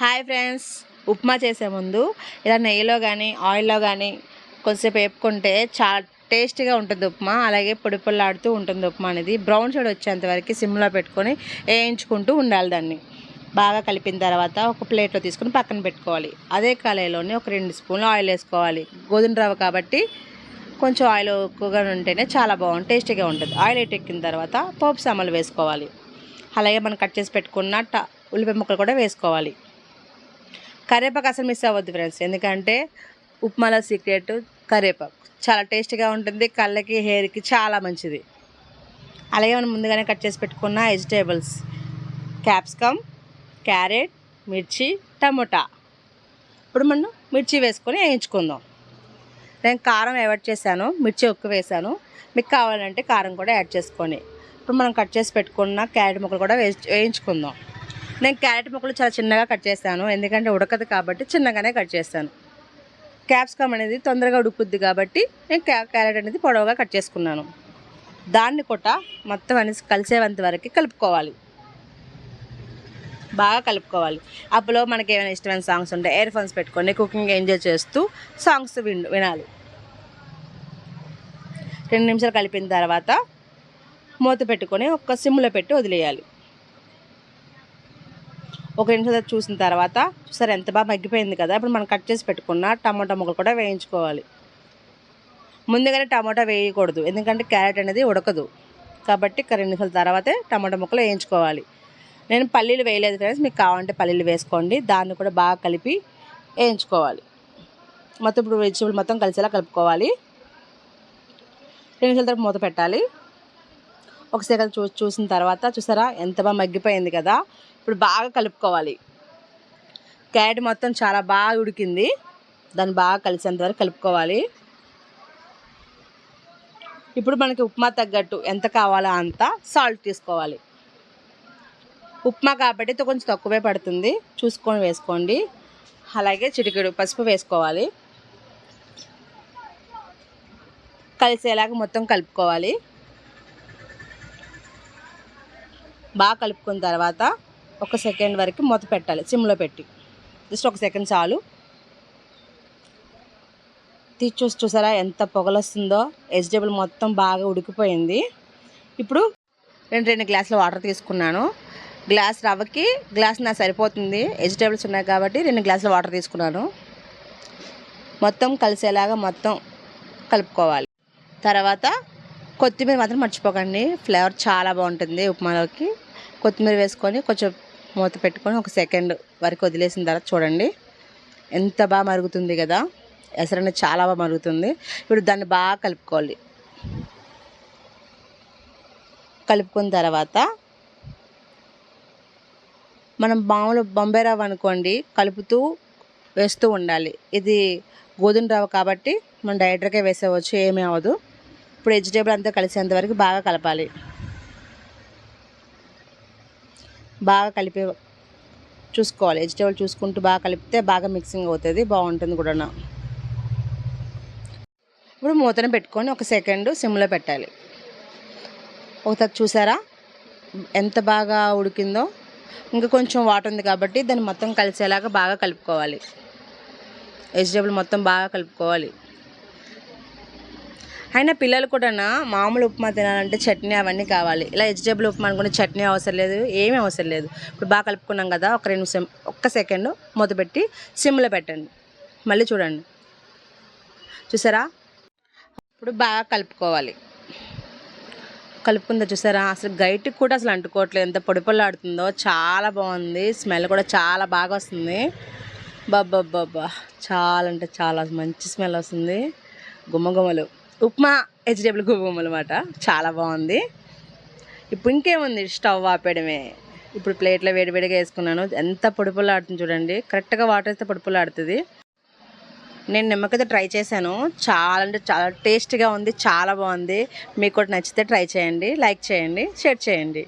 Hi friends upma చేసే ముందు ఇలా నెయ్యిలో కానీ ఆయిల్లో కానీ కొద్దిసేపు వేపుకుంటే చాలా టేస్టీగా ఉంటుంది ఉప్మా. అలాగే పొడి పొల్లాడుతూ ఉంటుంది ఉప్మా అనేది. బ్రౌన్ షేడ్ వచ్చేంత వరకు సిమ్లో పెట్టుకొని వేయించుకుంటూ ఉండాలి దాన్ని. బాగా కలిపిన తర్వాత ఒక ప్లేట్లో తీసుకుని పక్కన పెట్టుకోవాలి. అదే కళాయిలోనే ఒక రెండు స్పూన్లు ఆయిల్ వేసుకోవాలి. గోధుమ రవ్వ కాబట్టి కొంచెం ఆయిల్ ఎక్కువగా ఉంటేనే చాలా బాగుంటుంది టేస్టీగా ఉంటుంది. ఆయిల్ ఎక్కిన తర్వాత పోపు సామాన్లు వేసుకోవాలి. అలాగే మనం కట్ చేసి పెట్టుకున్న ట ఉల్లిపాయ ముక్కలు కూడా వేసుకోవాలి. కరివేపాకు అసలు మిస్ అవ్వద్దు ఫ్రెండ్స్ ఎందుకంటే ఉప్మాలో సీక్రెట్ కరివేపాకు చాలా టేస్టీగా ఉంటుంది కళ్ళకి హెయిర్కి చాలా మంచిది. అలాగే మనం ముందుగానే కట్ చేసి పెట్టుకున్న వెజిటేబుల్స్ క్యాప్సికమ్ క్యారెట్ మిర్చి టమోటా. ఇప్పుడు మనం మిర్చి వేసుకొని వేయించుకుందాం. నేను కారం యాడ్ చేశాను మిర్చి ఉక్కు వేసాను మీకు కావాలంటే కారం కూడా యాడ్ చేసుకొని. ఇప్పుడు మనం కట్ చేసి పెట్టుకున్న క్యారెట్ ముక్కలు కూడా వేయించుకుందాం. నేను క్యారెట్ ముక్కలు చాలా చిన్నగా కట్ చేస్తాను. ఎందుకంటే ఉడకదు కాబట్టి చిన్నగానే కట్ చేస్తాను. క్యాప్సికమ్ అనేది తొందరగా ఉడుకుద్ది కాబట్టి నేను క్యారెట్ అనేది పొడవుగా కట్ చేసుకున్నాను. దాన్ని కూడా మొత్తం అనేసి కలిసేంత వరకు కలుపుకోవాలి. బాగా కలుపుకోవాలి. అప్పుడు మనకి ఏమైనా ఇష్టమైన సాంగ్స్ ఉంటాయి ఇయర్ ఫోన్స్ పెట్టుకొని కుకింగ్ ఎంజాయ్ చేస్తూ సాంగ్స్ విన్ వినాలి. రెండు నిమిషాలు కలిపిన తర్వాత మూత పెట్టుకొని ఒక సిమ్లో పెట్టి వదిలేయాలి. ఒక నిమిషం తర్వాత చూసిన తర్వాత చూసారు ఎంత బాగా మగ్గిపోయింది కదా ఇప్పుడు మనం కట్ చేసి పెట్టుకున్న టమాటా ముక్కలు కూడా వేయించుకోవాలి. ముందుగానే టమాటా వేయకూడదు ఎందుకంటే క్యారెట్ అనేది ఉడకదు. కాబట్టి రెండు నిమిషాల తర్వాతే టమాటా ముక్కలు వేయించుకోవాలి. నేను పల్లీలు వేయలేదు ఫ్రెండ్స్ మీకు కావాలంటే పల్లీలు వేసుకోండి దాన్ని కూడా బాగా కలిపి వేయించుకోవాలి. మొత్తం ఇప్పుడు వెజిటబుల్ మొత్తం కలిసేలా కలుపుకోవాలి. రెండు నిమిషాల తర్వాత మూత పెట్టాలి. ఒక సెకండ్ చూ చూసిన తర్వాత చూసారా? ఎంత బాగా మగ్గిపోయింది కదా? ఇప్పుడు బాగా కలుపుకోవాలి. క్యారెట్ మొత్తం చాలా బాగా ఉడికింది. దాన్ని బాగా కలిసేంత వరకు కలుపుకోవాలి. ఇప్పుడు మనకి ఉప్మా తగ్గట్టు ఎంత కావాలో అంత సాల్ట్ తీసుకోవాలి. ఉప్మా కాబట్టి కొంచెం తక్కువే పడుతుంది. చూసుకొని వేసుకోండి. అలాగే చిటికెడు పసుపు వేసుకోవాలి. కలిసేలాగా మొత్తం కలుపుకోవాలి. బాగా కలుపుకున్న తర్వాత ఒక సెకండ్ వరకు మూత పెట్టాలి సిమ్లో పెట్టి. జస్ట్ ఒక సెకండ్ చాలు. తీసి చూసి చూసారా ఎంత పొగలొస్తుందో? వెజిటేబుల్ మొత్తం బాగా ఉడికిపోయింది. ఇప్పుడు రెండు రెండు గ్లాసుల వాటర్ తీసుకున్నాను. గ్లాస్ రవ్వకి గ్లాస్ నా సరిపోతుంది. వెజిటేబుల్స్ ఉన్నాయి కాబట్టి రెండు గ్లాసుల వాటర్ తీసుకున్నాను. మొత్తం కలిసేలాగా మొత్తం కలుపుకోవాలి. తర్వాత కొత్తిమీర మాత్రం మర్చిపోకండి. ఫ్లేవర్ చాలా బాగుంటుంది ఉప్మాలోకి. కొత్తిమీర వేసుకొని కొంచెం మూత పెట్టుకొని ఒక సెకండ్ వరకు వదిలేసిన తర్వాత చూడండి. ఎంత బాగా మరుగుతుంది కదా. ఎసరన్న చాలా బాగా మరుగుతుంది. ఇప్పుడు దాన్ని బాగా కలుపుకోవాలి. కలుపుకున్న తర్వాత మనం మామూలు బొంబాయి రవ్వ అనుకోండి కలుపుతూ వేస్తూ ఉండాలి. ఇది గోధుమ రవ్వ కాబట్టి మనం డైరెక్ట్గా వేసేవచ్చు ఏమీ అవ్వదు. ఇప్పుడు వెజిటేబుల్ అంతా కలిసేంత వరకు బాగా కలపాలి. బాగా కలిపి చూసుకోవాలి. వెజిటేబుల్ చూసుకుంటూ బాగా కలిపితే బాగా మిక్సింగ్ అవుతుంది. బాగుంటుంది కూడా ఇప్పుడు మూతను పెట్టుకొని ఒక సెకండ్ సిమ్లో పెట్టాలి. ఒకసారి చూసారా? ఎంత బాగా ఉడికిందో. ఇంకా కొంచెం వాటర్ ఉంది కాబట్టి దాన్ని మొత్తం కలిసేలాగా బాగా కలుపుకోవాలి. వెజిటేబుల్ మొత్తం బాగా కలుపుకోవాలి. అయినా పిల్లలు కూడా మామూలు ఉప్మా తినాలంటే చట్నీ అవన్నీ కావాలి. ఇలా వెజిటేబుల్ ఉప్మా అనుకుంటే చట్నీ అవసరం లేదు ఏమీ అవసరం లేదు. ఇప్పుడు బాగా కలుపుకున్నాం కదా ఒక రెండు నిమిషం ఒక్క సెకండ్ మూత పెట్టి సిమ్లో పెట్టండి. మళ్ళీ చూడండి. చూసారా? ఇప్పుడు బాగా కలుపుకోవాలి. కలుపుకుందా చూసారా? అసలు గైట్కి కూడా అసలు అంటుకోవట్లేదు. ఎంత పొడి ఆడుతుందో చాలా బాగుంది. స్మెల్ కూడా చాలా బాగా వస్తుంది. బాబ్బా చాలా అంటే చాలా మంచి స్మెల్ వస్తుంది. గుమ్మగుమ్మలు. ఉప్మా వెజిటేబుల్ గుమ్మగుమ్మలు అనమాట చాలా బాగుంది. ఇప్పుడు ఇంకేముంది? స్టవ్ ఆపేయడమే. ఇప్పుడు ప్లేట్లో వేడివేడిగా వేసుకున్నాను. ఎంత పొడి ఆడుతుంది చూడండి. కరెక్ట్గా వాటర్ వేస్తే పొడి ఆడుతుంది. నేను నిమ్మకైతే ట్రై చేశాను. చాలా అంటే చాలా టేస్ట్గా ఉంది చాలా బాగుంది. మీకు కూడా నచ్చితే ట్రై చేయండి లైక్ చేయండి షేర్ చేయండి.